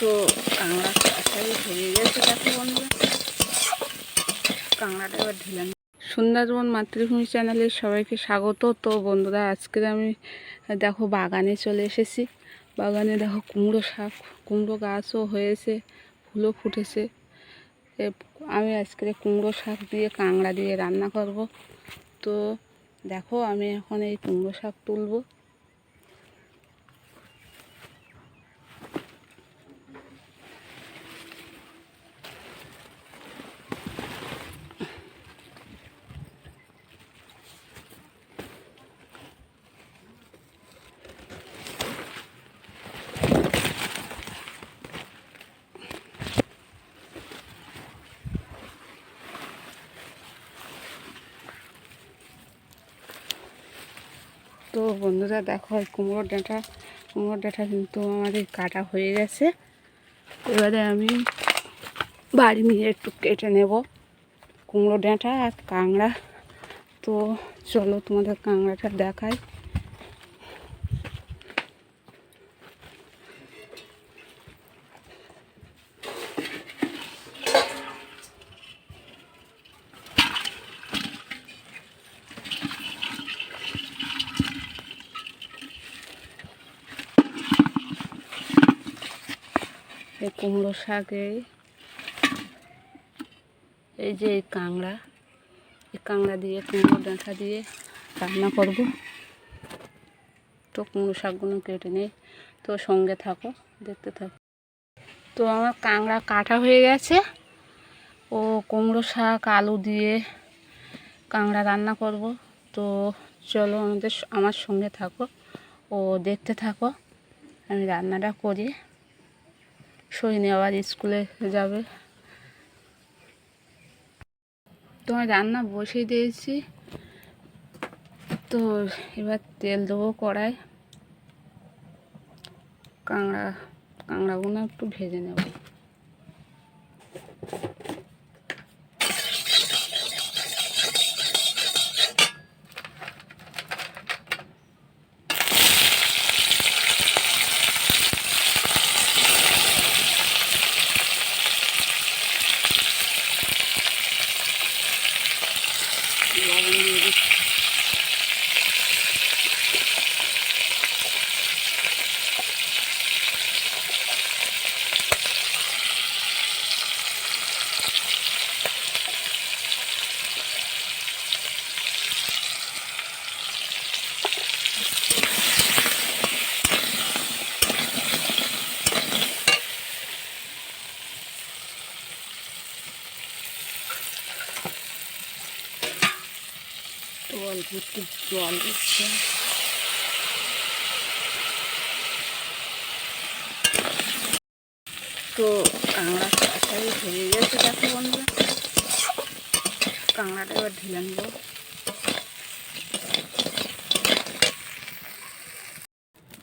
তো কাঁকড়া আশাই হয়ে গেছে দেখো বন্ধুরা। কাঁকড়াটা এবার ঢেলে নিই। সুন্দরবন মাতৃভূমি চ্যানেলে সবাইকে স্বাগত। তো বন্ধুরা, আজকে আমি দেখো বাগানে চলে এসেছি। বাগানে দেখো কুমড়ো শাক, কুমড়ো গাছও হয়েছে, ফুলও ফুটেছে। আমি আজকে কুমড়ো শাক দিয়ে কাঁকড়া দিয়ে রান্না করব। তো দেখো আমি এখন এই কুমড়ো শাক তুলবো। তো বন্ধুরা দেখো, এই কুমড়োর ডাঁটা কুমড়োর ডাঁটা কিন্তু আমাদের কাটা হয়ে গেছে। এবারে আমি বাড়ি নিয়ে একটু কেটে নেব কুমড়ো ডাঁটা আর কাঁকড়া। তো চলো তোমাদের কাঁকড়াটা দেখাই। এই কুমড়ো শাকে, এই। যে এই কাঁকড়া এই কাঁকড়া দিয়ে, কুমড়ো ডাঁটা দিয়ে রান্না করব। তো কুমড়ো শাকগুলো কেটে নেই। তো সঙ্গে থাকো, দেখতে থাকো। তো আমার কাঁকড়া কাটা হয়ে গেছে। ও কুমড়ো শাক, আলু দিয়ে কাঁকড়া রান্না করব। তো চলো আমাদের আমার সঙ্গে থাকো। ও দেখতে থাকো। আমি রান্নাটা করি। সৈনি আবার স্কুলে যাবে। তোমার রান্না বসিয়ে দিয়েছি। তো এবার তেল দেবো কড়াই। কাঁকড়া, কাঁকড়াগুলো একটু ভেজে নেব লবণ দিয়ে দিচ্ছি অল্প জল দিচ্ছে তো কাঁকড়া আশাই হয়ে গেছে দেখো বন্ধুরা কাঁকড়াটা এবার ঢেলে নেব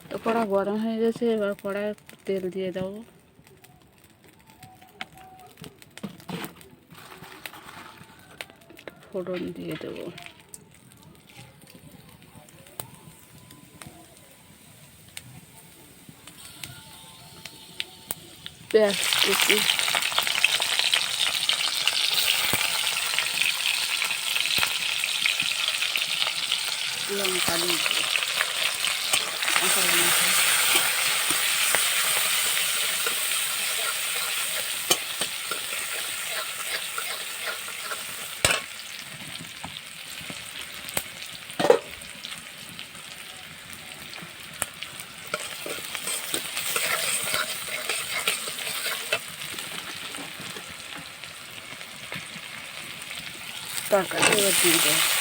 তো কড়া গরম হয়ে গেছে, এবার কড়ায় তেল দিয়ে দেবো। ফোড়ন দিয়ে দেবো। পেঁয়াজ কুচি লঙ্কা দিয়ে দেবো। কাঁচা লঙ্কা। তরকারি এবার দিয়ে দেবো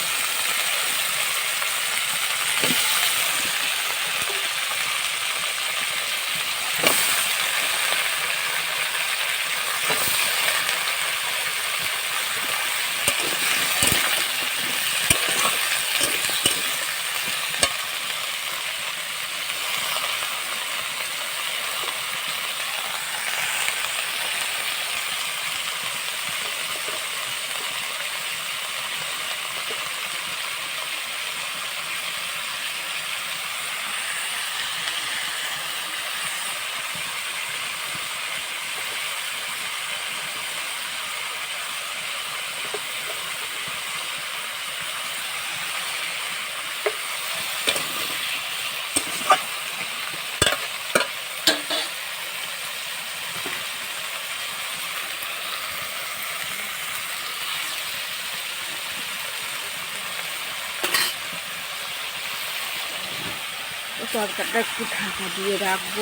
তরকারিটা একটু ঢাকা দিয়ে রাখব।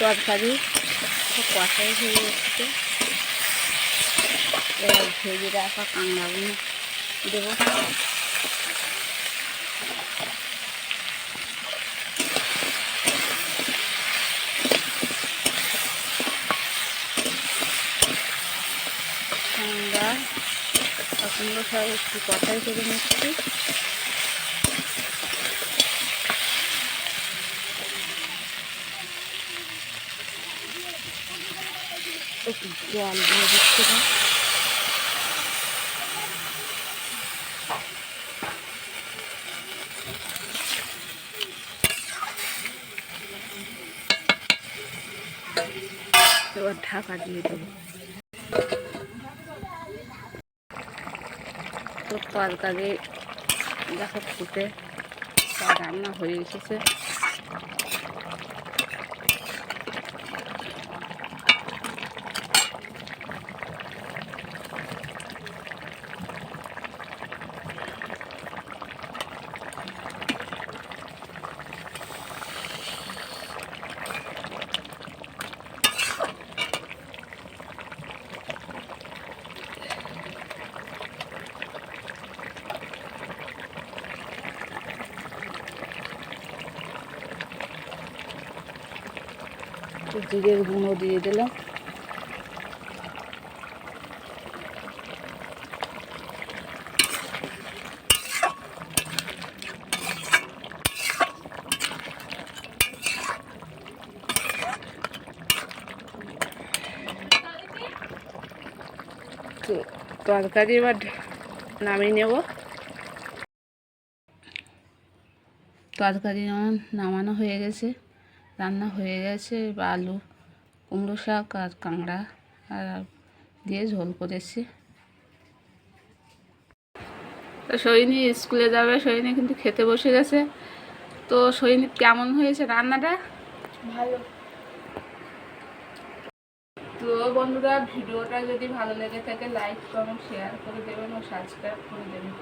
তরকারি কষাই হয়ে এসছে। এবার ভেজে রাখা কাঁকড়াগুলো দেবো কাঁকড়া কাকুগুলো সব একটু কষাই করে নিচ্ছি। একটু জল দিয়ে দিচ্ছি না। ঢাকা দিয়ে দেবো। তরকারি দেখো ফুটে রান্না হয়ে এসেছে। একটু জিরের গুঁড়ো দিয়ে দিলাম। তরকারি এবার নামিয়ে নেব। তরকারি আমার নামানো হয়ে গেছে। রান্না হয়ে গেছে আলু কুমড়ো শাক আর কাঁকড়া আর দিয়ে ঝোল করেছি। তো সৈনী স্কুলে যাবে সৈনী কিন্তু খেতে বসে গেছে। তো সৈনী কেমন হয়েছে রান্নাটা? ভালো। তো বন্ধুরা ভিডিওটা যদি ভালো লেগে থাকে লাইক কমেন্ট শেয়ার করে দেবেন ও সাবস্ক্রাইব করে দেবেন।